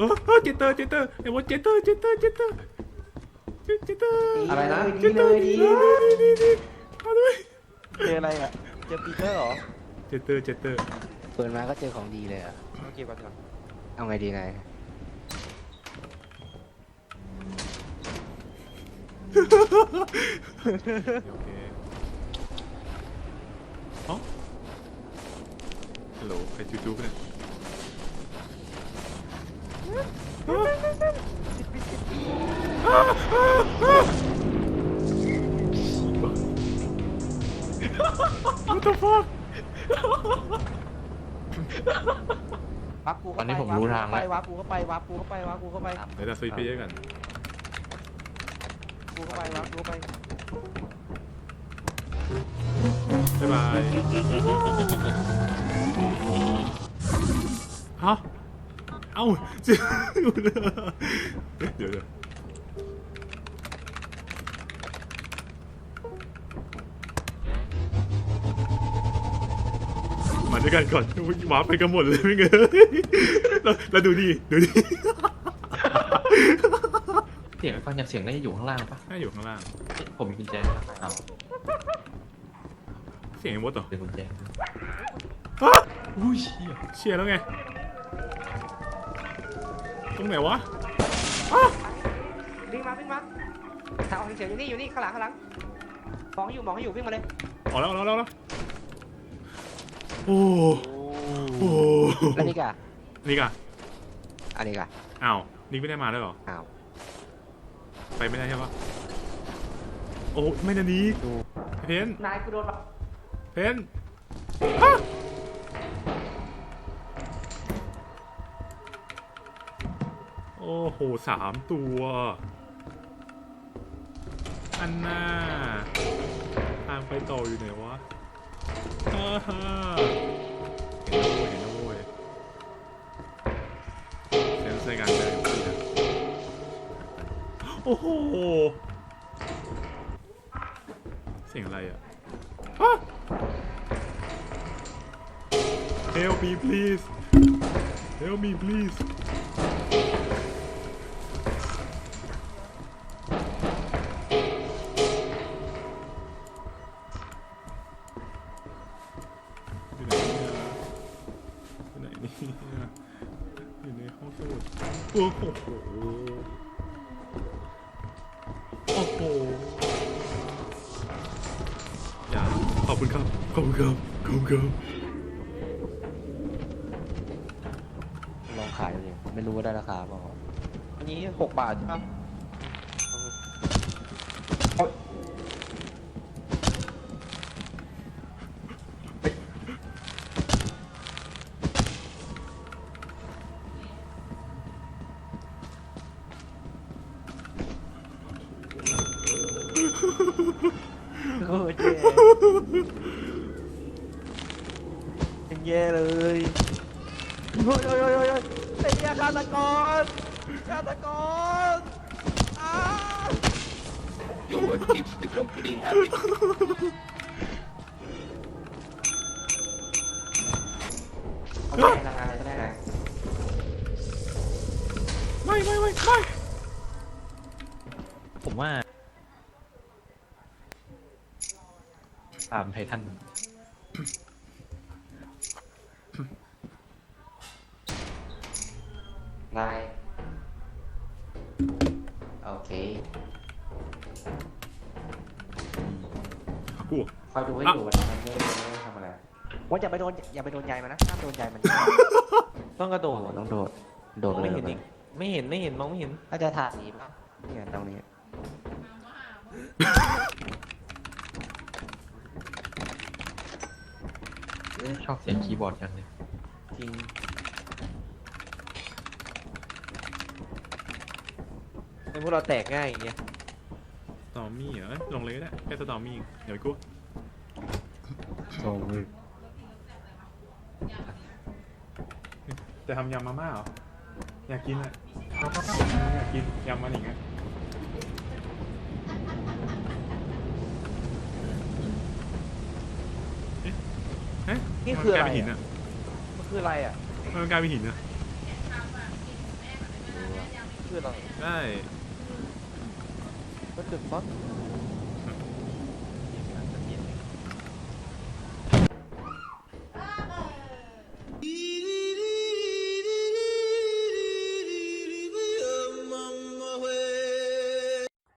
เออเออเจตเตอร์เจตเตอร์ไอ้บอสเจตเตอร์เจตเตอร์เจตเตอร์เจเจตเตอร์อะไรนะเจตเตอร์ดีดีดีดีเอาด้วยเจออะไรอะ เจอปีเตอร์เหรอเจตเตอร์เจตเตอร์เปิดมาก็เจอของดีเลยอะโอเคก่อนก่อนเอาไงดีนายโอเคอ๋อฮัลโหลใครจู๊ๆเนี่ยอ้าวอ้าวอ้าว What the fuck วับกูตอนนี้ผมรู้ทางแล้ว วับกูเข้าไปวับกูเข้าไปวับกูเข้าไปเดี๋ยวเราซื้อไปเยอะกันกูเข้าไปวับกูเข้าไปบ๊ายบายฮะเอ้าเดี๋ยวเดี๋ยว ด้วยกันก่อนหวาไปกันหมดเลยไม่เงยเราเราดูดิดูดิเสียงฟังจากเสียงน่าจะอยู่ข้างล่างปะน่าอยู่ข้างล่าง ผมมีกุญแจอ้าเสียงไอ้มดเหรอเป็นกุญแจฮะอุ้ยเชี่ยเชียแล้วไง ตรงไหนวะวิ่งมาวิ่งมาทางออกเฉียวอยู่นี่อยู่นี่ข้างหลังข้างหลังมองให้อยู่มองให้อยู่วิ่งมาเลยออกแล้วออกแล้วออกแล้ว โอ้โหแล้วนี่กะนี่กะอันนี้กะอ้าวนี่ไม่ได้มาด้วยเหรออ้าวไปไม่ได้ใช่ปะโอ้ไม่นานี้ดูเพนนายกูโดนเพนฮะโอ้โหสามตัว อันน่าทางไปต่ออยู่ไหนวะฮ่าฮ่า อ้โห เสียงอะไรอะฮะ Help me please Help me please อยู่ไหนเนี่ยอยู่ไหนเนี่ยอยู่ในห้องสมุดโอ้โห หอย่าขอบคุณครับ ขอบคุณครับ ขอบคุณครับลองขายดูดิไม่รู้ว่าได้ราคาเปล่าอันนี้หกบาทใช่ปะ โอ้ยเจ๊ยังแย่เลยโอ้ยโอ้ยโอ้ยโอ้ยไอ้เหี้ยฆาตกรฆาตกรอ้าเอาไปราคาก็ได้นะไม่ไม่ไม่ไม่ผมว่า ตามไททันนายโอเคกู คอยดูให้อยู่มันมันไม่ได้ไม่ได้ทำอะไรว่าอย่าไปโดนอย่าไปโดนใยมันนะห้ามโดนใยมัน ต้องกระโดโอ้ดโหต้องโดด โดดมองเลไม่ยเห็นอีกไม่เห็นไม่เห็นมองไม่เห็น ถ้าจะถ่ายสีป่ะเนี่ยตรงนี้ ชอบเสียงคีย์บอร์ดกันเลยจริง ไอ้พวกเราแตกง่ายอย่างเงี้ยสตอมมี่เหรอเอ้ยลงเลยก็ได้แค่สตอมมี่เดี๋ยวกูโอ้ยจะทำยำมาม่าเหรออยากกินอะอยากกินยำมันอย่างเงี้ย นี่คืออะไรอะมันคืออะไรอะมันกลายเป็นหินอะคืออะไร ได้ What the fuck